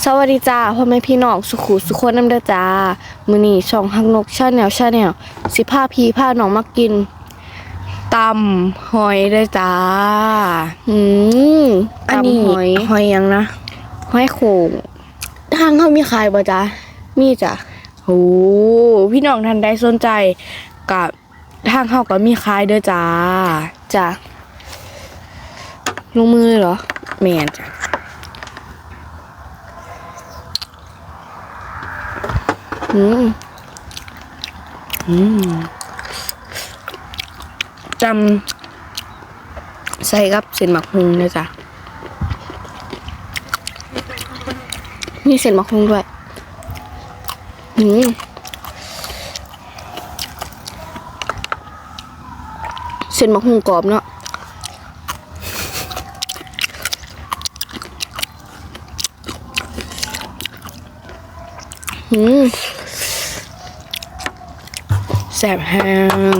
สวัสดีจ้าพ่อแม่พี่น้องสุขุสุขคนน้ำเด้อจ้ามื้อนี้ช่องฮักนกชาแนลชาแนลสิพาพี่พาน้องมากินตำหอยเด้อจ้าอืมอันนี้ตำหอยหอยหยังนะหอยโขงทางเขามีขายบ่จ๊ะมีจ้ะโอ้พี่น้องท่านใดสนใจกับทางเขาก็มีขายเด้อจ้าจ้ะลงมือเลยเหรอแม่นจ้ะ อืมอืมจำใส่กับเส้นหมักฮุงเด้อจ้ะมีเส้นหมะคุงด้วยอืมเส้นหมะคุงกรอบเนาะ แซ่บแห้ง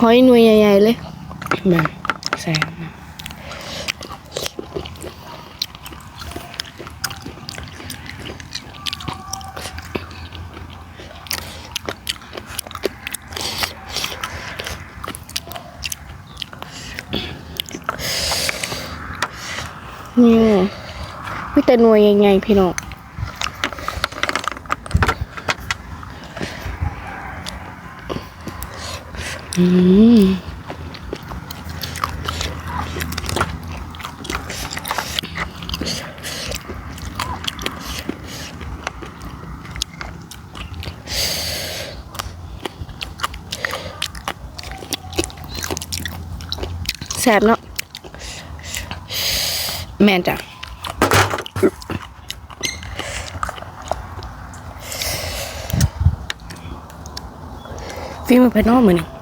หอยหน่วยใหญ่ๆเลยแม่นแซ่บนี่ แต่หน่วยใหญ่ๆพี่น้องอืมแสบเนาะแม่นจ้ะ ฟิล์มอภายนอกมือนี่ก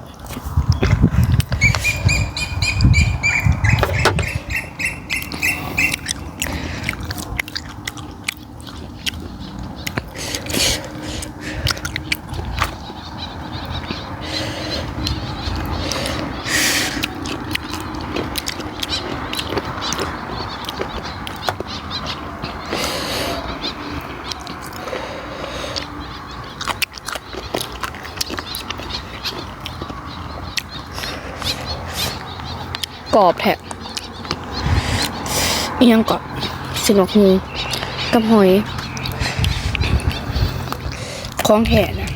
รอบแทะอิหยังก่อนสินมะคุงกับหอย ของแท้นะ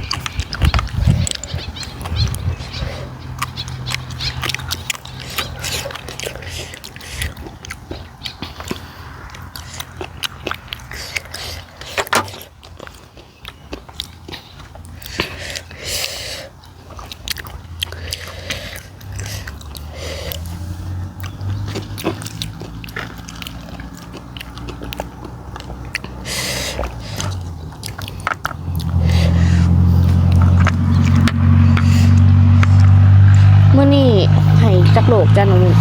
ให้จักโลกจ้าน้องนุ่น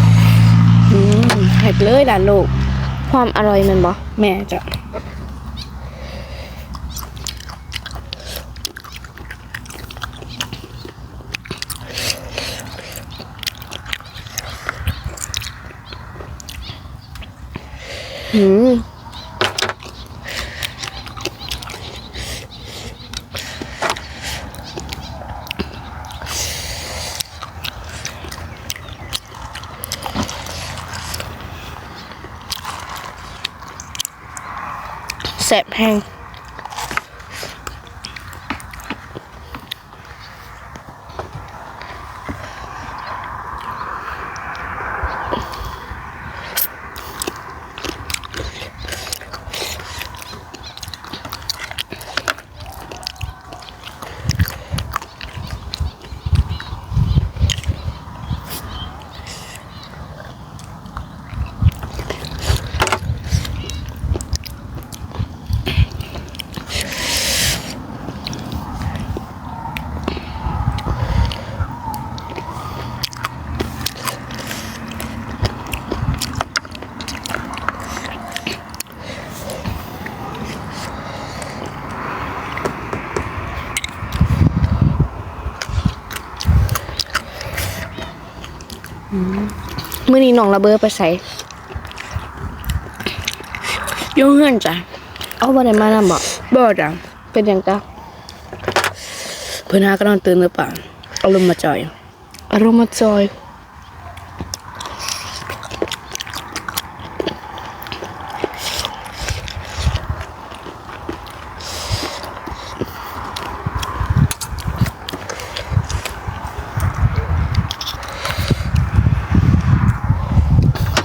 อืมให้ไปเลยด่านโลก ความอร่อยมันบ่แม่จ้ะอืม แสบแห้ง มื่อนี้น้องระเบิดไปใส่อยุ่งเงินจ้ะเอาบ่ได้มานำบ่บ่จ้ะเป็นหยังจ้ะเพื่อนหาก็นอนตื่นหรือเปล่าเอาลมณ์มาจอยอารมณ์มาจอย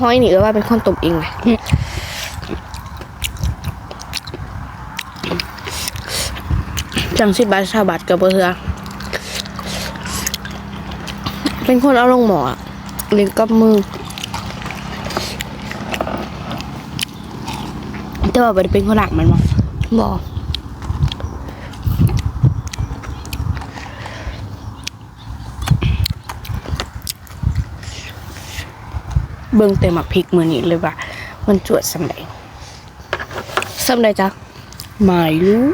ห้อยนี่ก็ว่าเป็นคนตบเองเลยจังสิบบาทชาบาทกับเพื่อเป็นคนเอาลงหมออะเลี้ยกับมือ แต่ว่าเป็นคนหลักมันบ่บอก เบิ่งแต่หมักพริกมื้อนี้เลยว่า มันจวดสำใดซ้ำได้จ้ะไม่รู้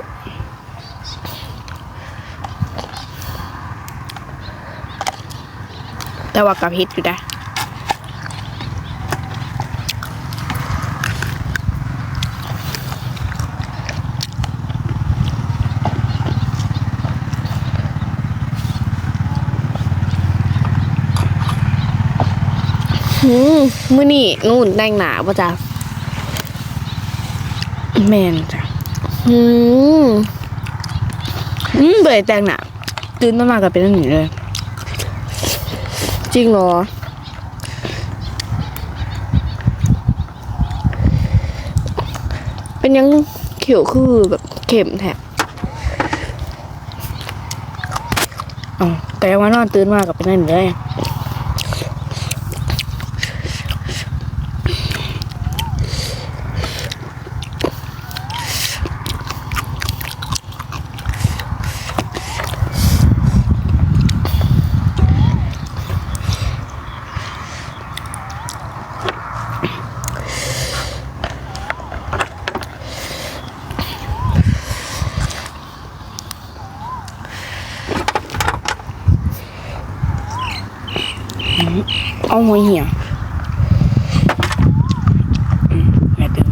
แต่ว่ากับเฮ็ดอยู่ได้ หืมมื้อนี่นู่นแต่งหนาป่ะจ้ะแม่นจ้ะหืมอืมเบื่อแต่งหน้าตื่นมาก็เป็นอันนี้เลย จริงเหรอเป็นยังเขียวคือแบบเข็มแทะอ๋อแต่ว่านอนตื่นมาก็เป็นอันนี้เลย เอาหัวเหี่ยวอืมแม่ตื่น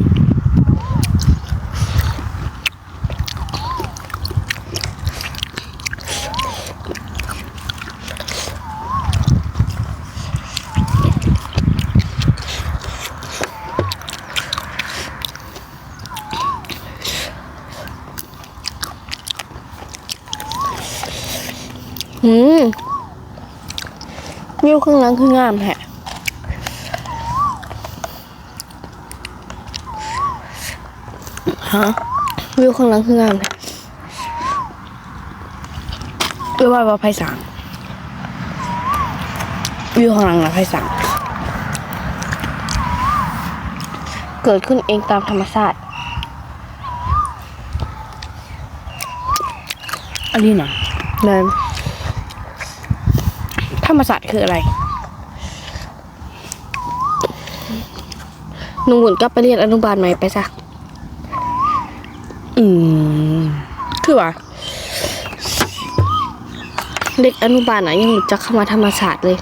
หืม วิวข้างหลังคืองามแฮะฮะวิวข้างหลังคืองามแฮะเรียกว่าว่าไพศาลวิวข้างหลังนะไพศาลเกิดขึ้นเองตามธรรมชาติอันนี้นะเลยธ รรมศาสตร์คืออะไรหนุ่มบุญกลับไปเรียนอนุบาลใหม่ไปจ้ะอืม คือว่าเด็กอนุบาลอะยังรู้จักคำว่าธรรมศาสตร์เลย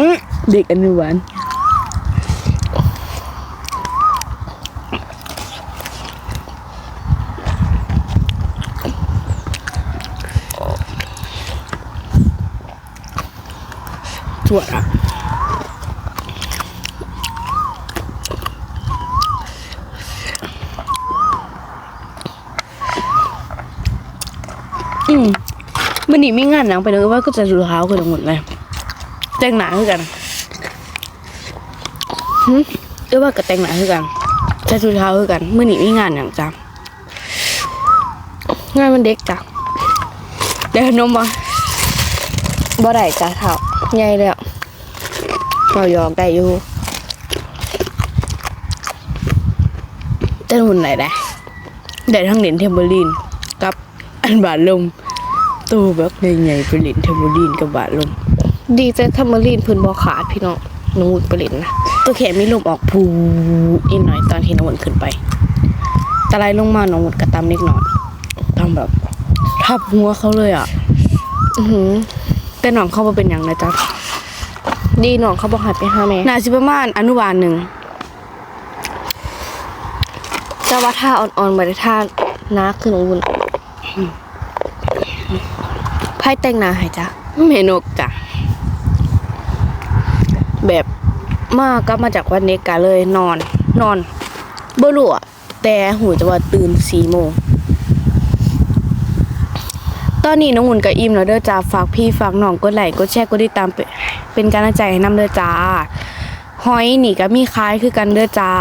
อื้อเด็กอนุบาล ตรวจอะอืมมันนี่มีงานหนังไปเลยว่าก็จะดูเท้ากันทั้งหมดเลยแต่งหนาคือกันหึเออว่ากับแต่งหนาคือกันจะดูเท้าคือกันเมื่อนี่มีงานอย่างจ้ะงานมันเด็กจ้ะเดี๋ยวนมบ่ บ่ได้จ้ะเท่าใหญ่แล้วเราหยอกได้อยู่เต้นหุ่นไหนได้ได้ทั้งเหรียญเทมเบอรีนกับอันบาดลมตู้แบบใหญ่ๆเป็นเหรียญเทมเบอรีนกับบาดลมดีใจทำมารีนพื้นบ่ขาดพี่น้องหนุ่มบุญไปเล่นนะตัวแขนมีลมออกพูอีกหน่อยตอนที่น้องหวนขึ้นไปตะไลลงมาน้องหวนกระตำเล็กน้อยทำแบบทับหัวเขาเลยอะ อือหือ แต่น้องเขาบ่เป็นอย่างนะจ๊ะดีน้องเขาบอกให้ไปหาแม่น่าสิประมาณอนุบาลหนึ่งแต่ว่าท่าอ่อนๆบ่ได้ท่านักคือน้องวุ่นไพ่แต่งหน้าให้จ้ะเมนกจ้ะแบบมาก็มาจากวันเนกาเลยนอน นอนบ่รู้อะแต่หูจะว่าตื่นสี่โมง ตอนนี้น้องหุ่นกับอิมแล้วเด้อจ้าฝากพี่ฝากน้องกดไลค์กดแชร์กดติดตามเป็นกำลังใจให้นำเด้อจ้าหอยนี่ก็มีคล้ายคือกันเด้อจ้า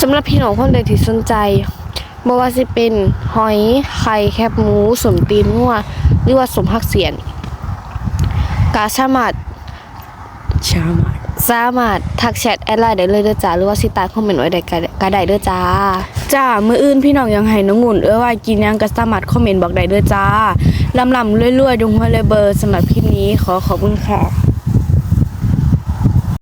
สำหรับพี่น้องคนใดที่สนใจบ่ว่าสิเป็นหอยไข่แคบหมูสมตีนงัวหรือว่าสมผักเสียนก็สามารถชามา สามารถทักแชทแอดไลน์ได้เลยเด้อจ้าหรือว่าสิตาคอมเมนต์ไว้ได้ก็ได้เด้อจ้าจ้ามื้ออื่นพี่น้องยังให้น้องหุ่นเอ้อว่ากินยังก็สามารถคอมเมนต์บอกได้เด้อจ้าลำลำรวยๆดงหัวเลยเบอร์สำหรับคลิปนี้ขอขอบคุณค่ะ